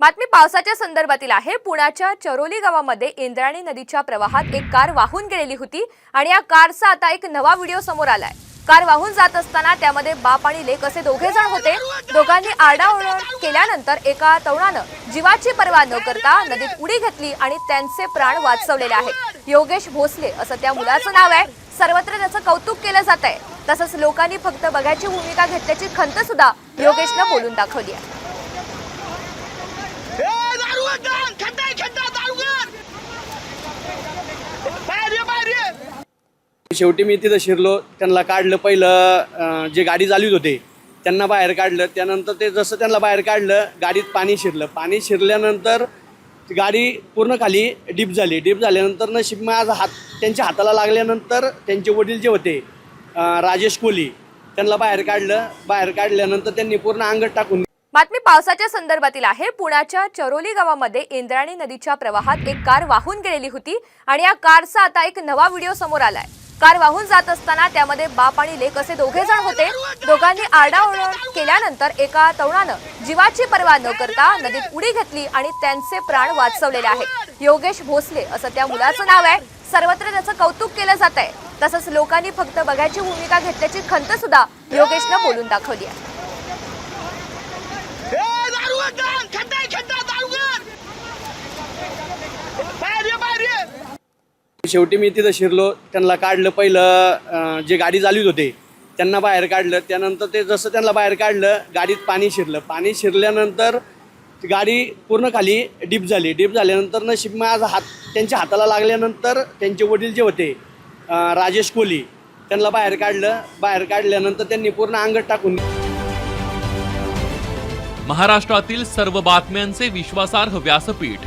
बातमी पावसाच्या संदर्भातील आहे. पुण्याच्या चरोली गावामध्ये इंद्राणी नदीच्या प्रवाहात एक कार वाहून गेलेली होती आणि या कारचा आता एक नवा व्हिडिओ समोर आलाय. कार वाहून जात असताना त्यामध्ये बाप आणि लेक असे दोघे जण होते. दोघांनी आरडाओरड केल्यानंतर एका तरुणानं जीवाची पर्वा न करता नदीत उडी घेतली आणि त्यांचे प्राण वाचवलेले आहेत. योगेश भोसले असं त्या मुलाचं नाव आहे. सर्वत्र त्याचं कौतुक केलं जात आहे तसंच लोकांनी फक्त बघायची भूमिका घेतल्याची खंत सुद्धा योगेशनं बोलून दाखवली आहे ए दारू गान खड्डा आहे, खड्डा दारूगड बाहेर ये बाहेर ये शेवटी मी तिथं शिरलो त्यांना काढलं पहिलं जे गाडी चालवीत होते त्यांना बाहेर काढलं. त्यानंतर ते जसं त्यांना बाहेर काढलं गाडीत पाणी शिरलं. पाणी शिरल्यानंतर गाडी पूर्ण खाली डीप झाली. डीप झाल्यानंतर नशीब आज हात त्यांच्या हाताला लागल्यानंतर त्यांचे वडील जे होते राजेश कोहली त्यांना बाहेर काढलं. बाहेर काढल्यानंतर त्यांनी पूर्ण अंगत टाकून बातमी पावसाच्या संदर्भातील आहे. पुण्याच्या चरोली गावामध्ये इंद्राणी नदीच्या प्रवाहात एक कार वाहून गेलेली होती आणि या कारचा आता एक नवा व्हिडिओ समोर आलाय. कार वाहून जात असताना त्यामध्ये बाप आणि लेक असे दोघे जण होते. दोघांनी आरडाओरड केल्यानंतर एका तरुणानं जीवाची पर्वा न करता नदीत उडी घेतली आणि त्यांचे प्राण वाचवलेले आहेत. योगेश भोसले असं त्या मुलाचं नाव आहे. सर्वत्र त्याचं कौतुक केलं जात आहे तसंच लोकांनी फक्त बघायची भूमिका घेतल्याची खंत सुद्धा योगेशनं बोलून दाखवली आहे ए दारू गान खड्डा आहे, खड्डा दारूगड बाहेर ये बाहेर ये शेवटी मी तिथं शिरलो त्यांना काढलं पहिलं जे गाडी चालवीत होते त्यांना बाहेर काढलं. त्यानंतर ते जसं त्यांना बाहेर काढलं गाडीत पाणी शिरलं. पाणी शिरल्यानंतर ती गाडी पूर्ण खाली डीप झाली. डीप झाल्यानंतर नशीब माझा हात त्यांच्या हाताला लागल्यानंतर त्यांचे वडील जे होते राजेश कोहली त्यांना बाहेर काढलं. बाहेर काढल्यानंतर त्यांनी पूर्ण अंगत टाकून महाराष्ट्रातील सर्व बातम्यांचे विश्वासार्ह व्यासपीठ.